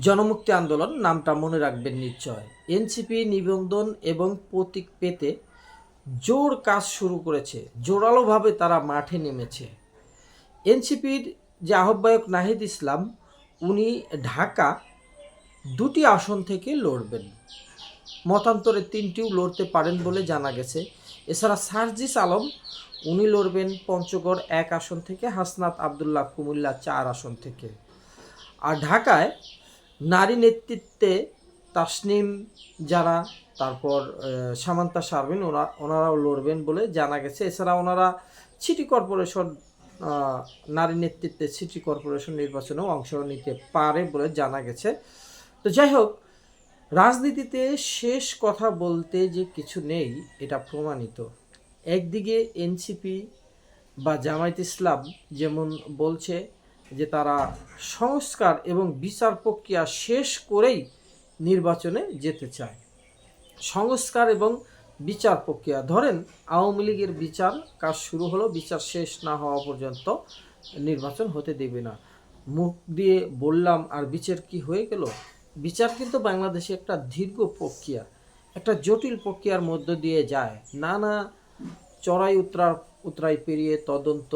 জনমুক্তি আন্দোলন নামটা মনে রাখবেন নিশ্চয়। এনসিপি নিবন্ধন এবং প্রতীক পেতে জোর কাজ শুরু করেছে। জোরালোভাবে তারা মাঠে নেমেছে। এনসিপির যে আহ্বায়ক নাহিদ ইসলাম, উনি ঢাকা দুটি আসন থেকে লড়বেন। মতান্তরে তিনটিও লড়তে পারেন বলে জানা গেছে। এছাড়া সার্জিস আলম, উনি লড়বেন পঞ্চগড় এক আসন থেকে, হাসনাত আবদুল্লাহ কুমিল্লা চার আসন থেকে। আর ঢাকায় নারী নেতৃত্বে তাসনিম যারা তারপর সামান্তা সারবেন ওরা ওনারাও লড়বেন বলে জানা গেছে। এছাড়া ওনারা সিটি কর্পোরেশন নারী নেতৃত্বে সিটি কর্পোরেশন নির্বাচনেও অংশ নিতে পারে বলে জানা গেছে। তো যাই হোক, রাজনীতিতে শেষ কথা বলতে যে কিছু নেই, এটা প্রমাণিত। একদিকে এনসিপি বা জামায়াত ইসলাম যেমন বলছে যে তারা সংস্কার এবং বিচার প্রক্রিয়া শেষ করেই নির্বাচনে যেতে চায়। সংস্কার এবং বিচার প্রক্রিয়া। ধরেন, আওয়ামী লীগের বিচার কাজ শুরু হলো, বিচার শেষ না হওয়া পর্যন্ত নির্বাচন হতে দেবে না। মুখ দিয়ে বললাম, আর বিচার কি হয়ে গেল? বিচার কিন্তু বাংলাদেশে একটা দীর্ঘ প্রক্রিয়া, একটা জটিল প্রক্রিয়ার মধ্য দিয়ে যায়। নানা চড়াই উতরা উতরাই পেরিয়ে তদন্ত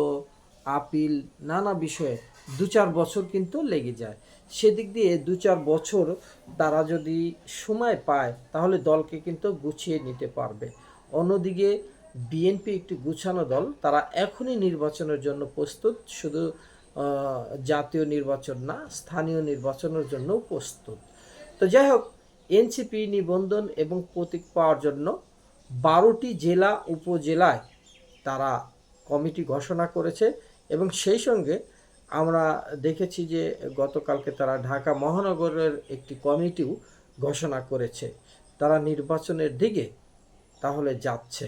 আপিল, নানা বিষয়ে দু চার বছর কিন্তু লেগে যায়। সেদিক দিয়ে দু চার বছর তারা যদি সময় পায়, তাহলে দলকে কিন্তু গুছিয়ে নিতে পারবে। অন্যদিকে বিএনপি একটি গুছানো দল, তারা এখনই নির্বাচনের জন্য প্রস্তুত, শুধু জাতীয় নির্বাচন না, স্থানীয় নির্বাচনের জন্যও প্রস্তুত। তো যাই হোক, এনসিপি নিবন্ধন এবং প্রতীক পাওয়ার জন্য বারোটি জেলা, উপজেলায় তারা কমিটি ঘোষণা করেছে এবং সেই সঙ্গে আমরা দেখেছি যে গতকালকে তারা ঢাকা মহানগরের একটি কমিটিও ঘোষণা করেছে। তারা নির্বাচনের দিকে তাহলে যাচ্ছে।